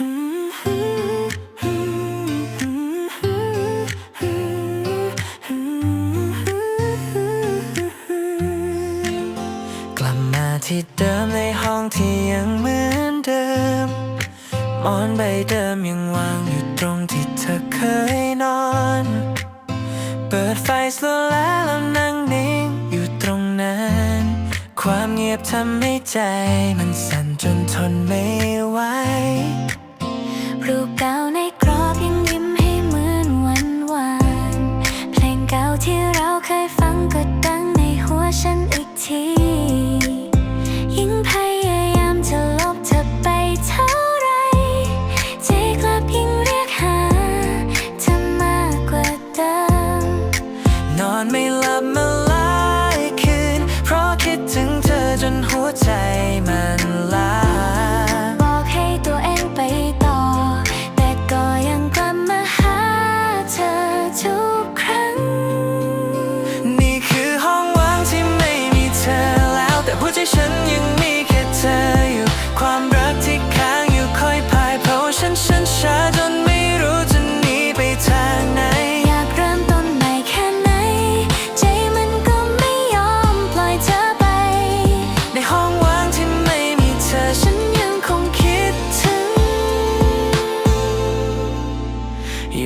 กลับมาที่เดิมในห้องที่ยังเหมือนเดิมหมอนใบเดิมยังวางอยู่ตรงที่เธอเคยนอน เปิดไฟสลัวแล้วแล้วนั่งนิ่งอยู่ตรงนั้น ความเงียบทำให้ใจมันสั่นจนทนไม่ไหว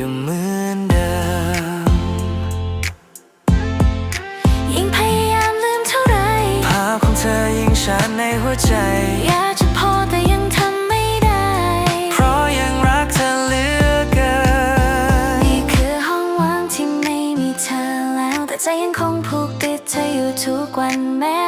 อยู่เหมือนเดิม ยิ่งพยายามลืมเท่าไรภาพของเธอยิ่งชัดในหัวใจ อยากจะพอแต่ยังทำไม่ได้ เพราะยังรักเธอเหลือเกิน นี่คือห้องว่างที่ไม่มีเธอแล้ว แต่ใจยังคงผูกติดเธออยู่ทุกวันแม้